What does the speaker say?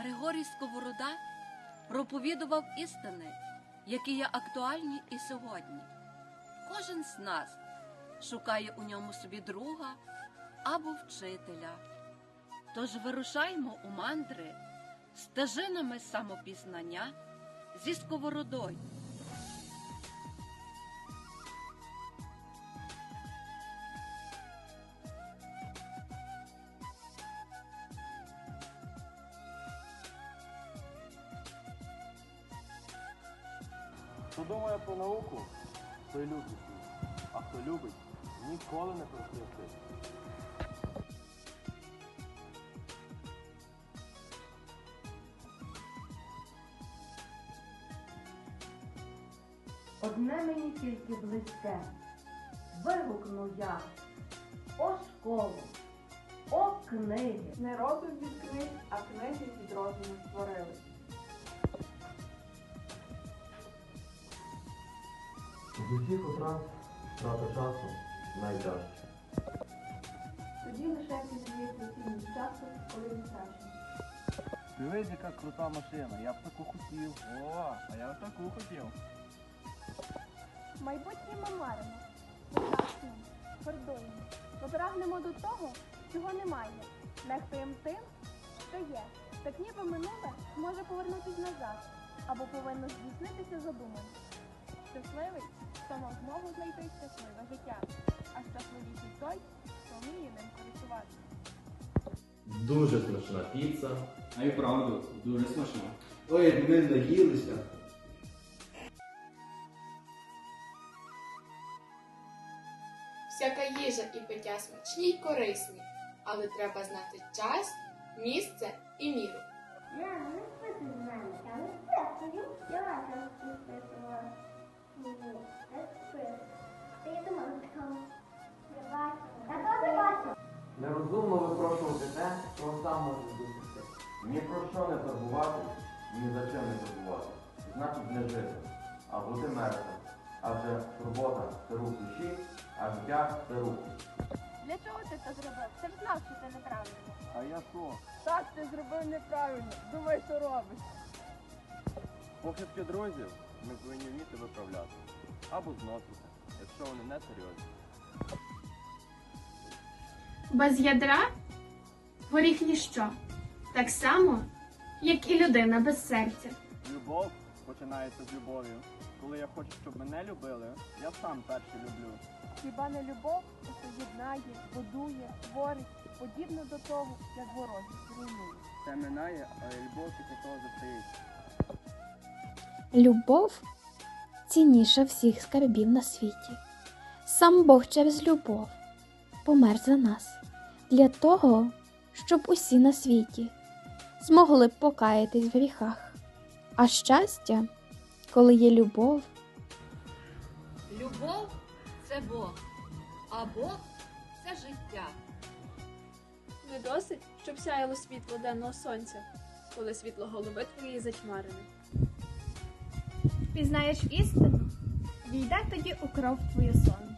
Григорій Сковорода проповідував істини, які є актуальні і сьогодні. Кожен з нас шукає у ньому собі друга або вчителя. Тож вирушаймо у мандри стежинами самопізнання зі сковородою. Хто думає про науку, той любить її. А хто любить, ніколи не просвятить. Одне мені тільки близьке. Вигукну я. О школу, о книги. Не розум від книг, а книги від розуму створили. Усіх утрат трата часу найдажче. Тоді лише пізнається цінність часу, коли він втрачений. Дивись, яка крута машина, я б таку хотів. О, а я б таку хотів. Майбутнє ми маримо. Ми прагнемо до того, чого немає. Нехтуємо тим, що є. Так ніби минуле може повернутися назад або повинно здійснитися задумане. Щасливий, хто мав змогу знайти щасливе життя, а щасливіший той, хто вміє ним користуватися. Дуже смачна піца. А й правду, дуже смачно. Ой, як ми наїлися. Всяка їжа і пиття смачні й корисні, але треба знати час, місце і міру. Я не спити з мене, я не спитую. Я Ні про що не забувати, ні за чим не забувати. Значить не жити, а бути мертвим. Адже турбота це рух душі, а життя це рух. Для чого ти це зробив? Ти ж знав, що це неправильно. А я що? Так, ти зробив неправильно. Думай, що робиш. Похибки друзів ми повинні вміти виправляти. Або зносити, якщо вони не серйозні. Без ядра горіх ніщо, так само, як і людина без серця. Любов починається з любов'ю. Коли я хочу, щоб мене любили, я сам перший люблю. Хіба не любов, що єднає, будує, творить, подібно до того, як ворожість руйнує. Це минає, а любов після того застається. Любов цінніша всіх скарбів на світі. Сам Бог через любов помер за нас для того, щоб усі на світі змогли б покаятись в гріхах. А щастя, коли є любов, Любов це Бог, а Бог це життя. Не досить, щоб сяяло світло денного сонця, коли світло голови твоєї затьмарене. Пізнаєш істину, війде тоді у кров твою сон.